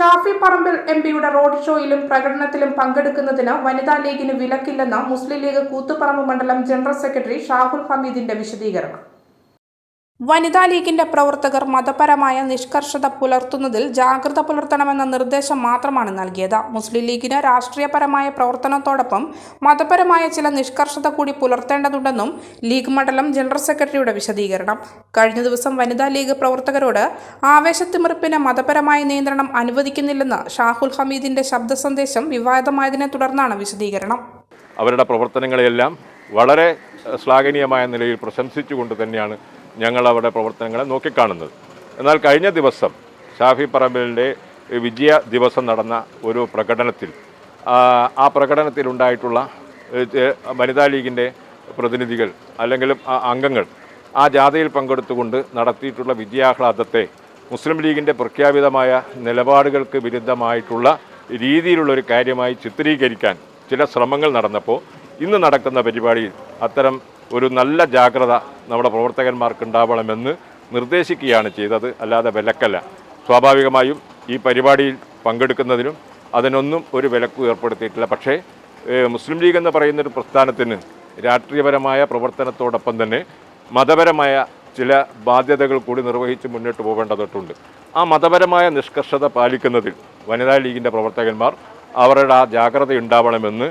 Shafi Parambil M പിയുടെ road ഷോയിലും പ്രകടനത്തിലും പങ്കെടുക്കുന്നതിന് വനിതാ ലീഗിന് വിലക്കില്ലെന്ന് മുസ്ലിം ലീഗ് കൂത്തുപറമ്പ് മണ്ഡലം ജനറൽ സെക്രട്ടറി ഷാഹുൽ ഹമീദിന്റെ വിശദീകരണം. വനിതാ ലീഗിന്റെ പ്രവർത്തകർ മതപരമായ നിഷ്കർഷത പുലർത്തുന്നതിൽ ജാഗ്രത പുലർത്തണമെന്ന നിർദ്ദേശം മാത്രമാണ് നൽകിയത്. മുസ്ലിം ലീഗിന് രാഷ്ട്രീയപരമായ പ്രവർത്തനത്തോടൊപ്പം മതപരമായ ചില നിഷ്കർഷത കൂടി പുലർത്തേണ്ടതുണ്ടെന്നും ലീഗ് മണ്ഡലം ജനറൽ സെക്രട്ടറിയുടെ വിശദീകരണം. കഴിഞ്ഞ ദിവസം വനിതാ ലീഗ് പ്രവർത്തകരോട് ആവേശത്തിമിറപ്പിന് മതപരമായ നിയന്ത്രണം അനുവദിക്കുന്നില്ലെന്ന് ഷാഹുൽ ഹമീദിന്റെ ശബ്ദ സന്ദേശം വിവാദമായതിനെ തുടർന്നാണ് വിശദീകരണം. അവരുടെ പ്രവർത്തനങ്ങളെയെല്ലാം വളരെ ശ്ലാഘനീയമായ നിലയിൽ പ്രശംസിച്ചുകൊണ്ട് തന്നെയാണ് ഞങ്ങൾ അവിടെ പ്രവർത്തനങ്ങളെ നോക്കിക്കാണുന്നത്. എന്നാൽ കഴിഞ്ഞ ദിവസം ഷാഫി പറമ്പലിന്റെ വിജയ ദിവസം നടന്ന ഒരു പ്രകടനത്തിൽ ആ, പ്രകടനത്തിലുണ്ടായിട്ടുള്ള വനിതാ ലീഗിന്റെ പ്രതിനിധികൾ അല്ലെങ്കിൽ അംഗങ്ങൾ ആ ജാഥയിൽ പങ്കെടുത്തുകൊണ്ട് നടത്തിയിട്ടുള്ള വിജയാഹ്ലാദത്തെ മുസ്ലിം ലീഗിന്റെ പ്രഖ്യാപിതമായ നിലപാടുകൾക്ക് വിരുദ്ധമായിട്ടുള്ള രീതിയിലുള്ളൊരു കാര്യമായി ചിത്രീകരിക്കാൻ ചില ശ്രമങ്ങൾ നടന്നപ്പോൾ ഇന്ന് നടക്കുന്ന പരിപാടിയിൽ അത്തരം ഒരു നല്ല ജാഗ്രത നമ്മുടെ പ്രവർത്തകന്മാർക്ക് ഉണ്ടാവണമെന്ന് നിർദ്ദേശിക്കുകയാണ് ചെയ്തത്. അല്ലാതെ വിലക്കല്ല. സ്വാഭാവികമായും ഈ പരിപാടിയിൽ പങ്കെടുക്കുന്നതിനും അതിനൊന്നും ഒരു വിലക്കും ഏർപ്പെടുത്തിയിട്ടില്ല. പക്ഷേ മുസ്ലിം ലീഗ് എന്ന് പറയുന്നൊരു പ്രസ്ഥാനത്തിന് രാഷ്ട്രീയപരമായ പ്രവർത്തനത്തോടൊപ്പം തന്നെ മതപരമായ ചില ബാധ്യതകൾ കൂടി നിർവഹിച്ച് മുന്നോട്ട് പോകേണ്ടതായിട്ടുണ്ട് ആ മതപരമായ നിഷ്കർഷത പാലിക്കുന്നതിൽ വനിതാ ലീഗിന്റെ പ്രവർത്തകന്മാർ അവരുടെ ആ ജാഗ്രത ഉണ്ടാവണമെന്ന്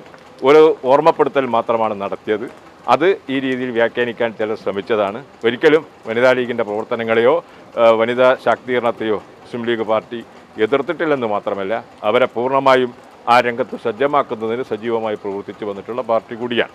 ഒരു ഓർമ്മപ്പെടുത്തൽ മാത്രമാണ് നടത്തിയത്. അത് ഈ രീതിയിൽ വ്യാഖ്യാനിക്കാൻ ചിലർ ശ്രമിച്ചതാണ്. ഒരിക്കലും വനിതാ ലീഗിന്റെ പ്രവർത്തനങ്ങളെയോ വനിതാ ശാക്തീകരണത്തെയോ മുസ്ലിം ലീഗ് പാർട്ടി എതിർത്തിട്ടില്ലെന്ന് മാത്രമല്ല അവരെ പൂർണമായും ആ രംഗത്ത് സജ്ജമാക്കുന്നതിന് സജീവമായി പ്രവർത്തിച്ചു വന്നിട്ടുള്ള പാർട്ടി കൂടിയാണ്.